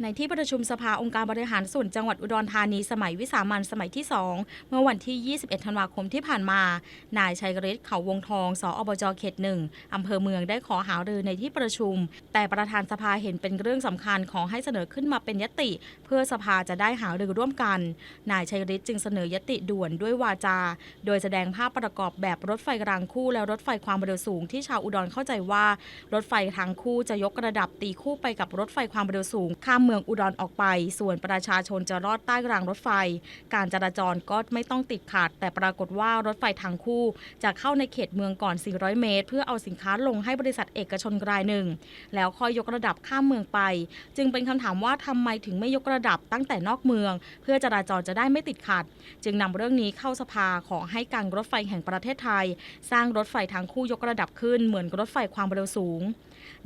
ในที่ประชุมสภาองค์การบริหารส่วนจังหวัดอุดรธานีสมัยวิสามันสมัยที่ 2 เมื่อวันที่ 21 ธันวาคมที่ผ่านมา นายชัยฤทธิ์เขาวงทอง สอบจเขตหนึ่งอำเภอเมืองได้ขอหารือในที่ประชุม แต่ประธานสภาเห็นเป็นเรื่องสำคัญขอให้เสนอขึ้นมาเป็นยติ เพื่อสภาจะได้หารือร่วมกัน นายชัยฤทธิ์จึงเสนอยติด่วนด้วยวาจา โดยแสดงภาพประกอบแบบรถไฟรางคู่ และรถไฟความเร็วสูงที่ชาวอุดรเข้าใจว่า รถไฟทางคู่จะยกระดับตีคู่ไปกับรถไฟความเร็วสูงข้ามเมืองอุดรออกไป ส่วนประชาชนจะรอดใต้รางรถไฟ การจราจรก็ไม่ต้องติดขัด แต่ปรากฏว่ารถไฟทางคู่ จะเข้าในเขตเมืองก่อน 400 เมตร เพื่อเอาสินค้าลงให้บริษัทเอกชนรายหนึ่ง แล้วค่อยยกระดับข้ามเมืองไป จึงเป็นคำถามว่าทำไมถึงไม่ยกระดับตั้งแต่นอกเมือง เพื่อจราจรจะได้ไม่ติดขัด จึงนำเรื่องนี้เข้าสภาขอให้การรถไฟแห่งประเทศไทย สร้างรถไฟทางคู่ยกระดับขึ้นเหมือนรถไฟความเร็วสูง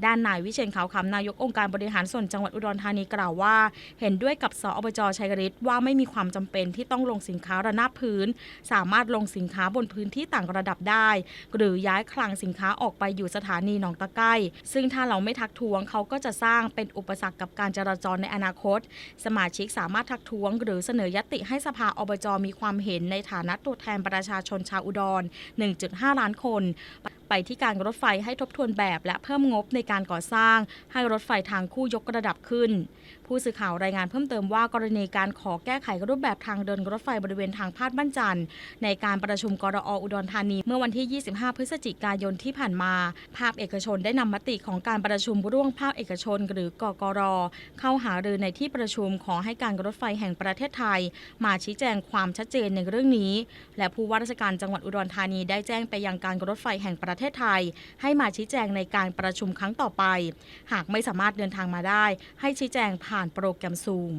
ด้านนายวิเชียนขาวคำนายกองค์การบริหารส่วนจังหวัดอุดรธานีกล่าวว่า เห็นด้วยกับสอบจชัยฤทธิ์ว่าไม่มีความจำเป็นที่ต้องลงสินค้าระนาบพื้น สามารถลงสินค้าบนพื้นที่ต่างระดับได้ หรือย้ายคลังสินค้าออกไปอยู่สถานีหนองตะไก้ซึ่งถ้าเราไม่ทักท้วงเขาก็จะสร้างเป็นอุปสรรคกับการจราจรในอนาคต สมาชิกสามารถทักท้วง หรือเสนอยติให้สภาอบจมีความเห็นในฐานะตัวแทนประชาชนชาวอุดร 1.5 ล้านคน ไปที่การรถไฟให้ทบทวนแบบและเพิ่มงบในการก่อสร้าง ให้รถไฟทางคู่ยกระดับขึ้น ผู้สื่อข่าวรายงานเพิ่มเติมว่ากรณีการขอแก้ไขรูปแบบทางเดินรถไฟบริเวณทางพาดบ้านจันทร์ในการประชุมกรออุดรธานีเมื่อวันที่ 25 พฤศจิกายนที่ผ่านมา ภาคเอกชนได้นำมติของการประชุมร่วมภาคเอกชน หรือกกร เข้าหารือในที่ประชุมขอให้การรถไฟแห่งประเทศไทย มาชี้แจงความชัดเจนในเรื่องนี้ และผู้ว่าราชการจังหวัดอุดรธานีได้แจ้งไปยังการรถไฟแห่งประประเทศไทย ให้มาชี้แจงในการประชุมครั้งต่อไป หากไม่สามารถเดินทางมาได้ ให้ชี้แจงผ่านโปรแกรมซูม